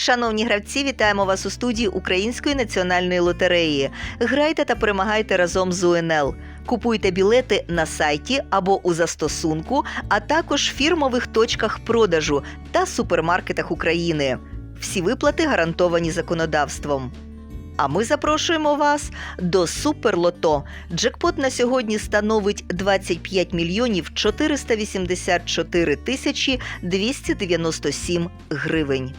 Шановні гравці, вітаємо вас у студії Української національної лотереї. Грайте та перемагайте разом з УНЛ. Купуйте білети на сайті або у застосунку, а також фірмових точках продажу та супермаркетах України. Всі виплати гарантовані законодавством. А ми запрошуємо вас до Суперлото. Джекпот на сьогодні становить 25 мільйонів 484 тисячі 297 гривень.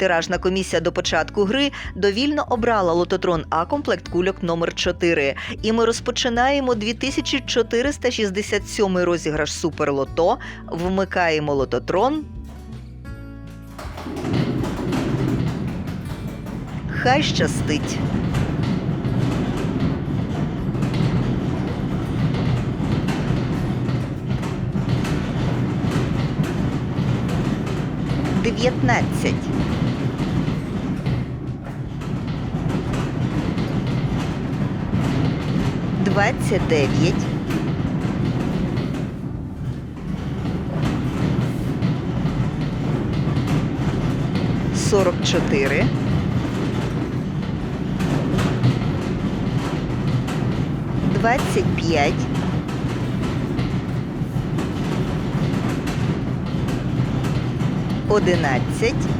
Тиражна комісія до початку гри довільно обрала лототрон А комплект кульок номер 4 І ми розпочинаємо 2467 розіграш Суперлото. Вмикаємо лототрон. Хай щастить. Дев'ятнадцять. Двадцять дев'ять. Сорок чотири. Двадцять п'ять. Одинадцять.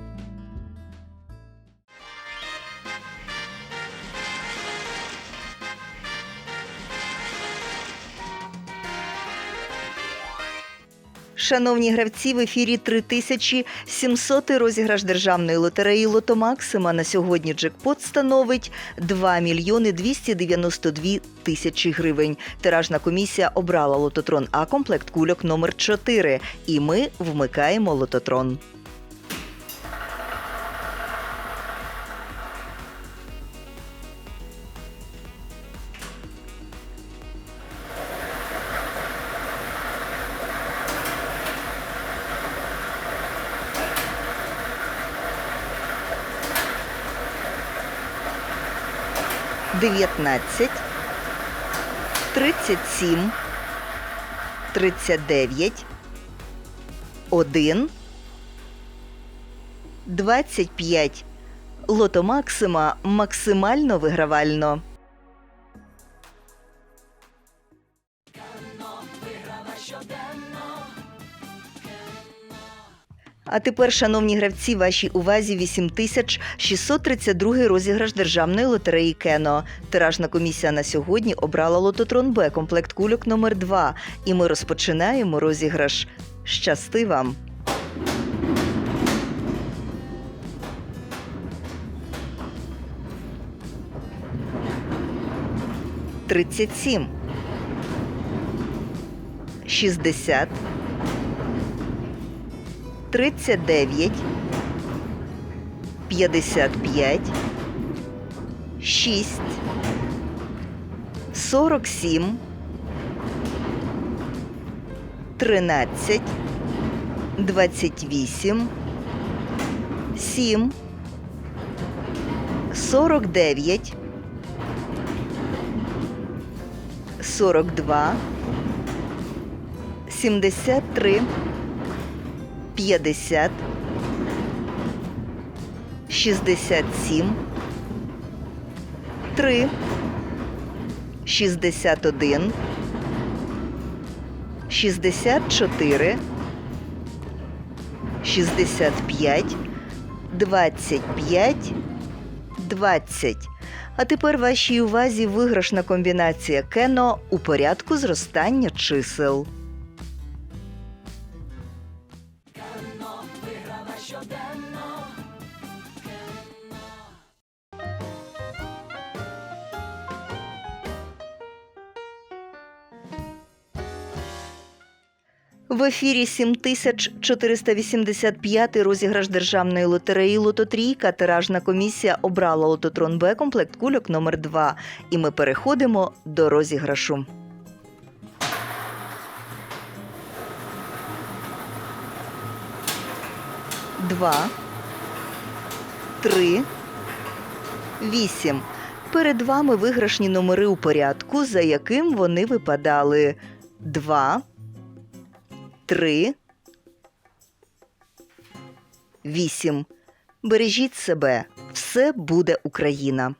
Шановні гравці, в ефірі 3700 розіграш державної лотереї Лотомаксима. На сьогодні джекпот становить 2 мільйони 292 тисячі гривень. Тиражна комісія обрала лототрон А комплект кульок номер 4 І ми вмикаємо лототрон. Дев'ятнадцять, тридцять сім, тридцять дев'ять, один, двадцять п'ять. Лото Максима максимально вигравально. А тепер, шановні гравці, вашій увазі 8632 розіграш державної лотереї Кено. Тиражна комісія на сьогодні обрала лототрон Б комплект кульок номер 2 І ми розпочинаємо розіграш. Щасти вам! Тридцять сім. Шістдесят. 39, 55, 6, 47, 13, 28, 7, 49, 42, 73, 50, 67, 3, 61, 64, 65, 25, 20. А тепер вашій увазі виграшна комбінація кено у порядку зростання чисел. В ефірі 7485 розіграш державної лотереї Лототрійка. Тиражна комісія обрала лототрон Б комплект кульок номер 2 І ми переходимо до розіграшу. два, три, вісім. Перед вами виграшні номери у порядку, за яким вони випадали. Два, три, вісім. Бережіть себе. Все буде Україна.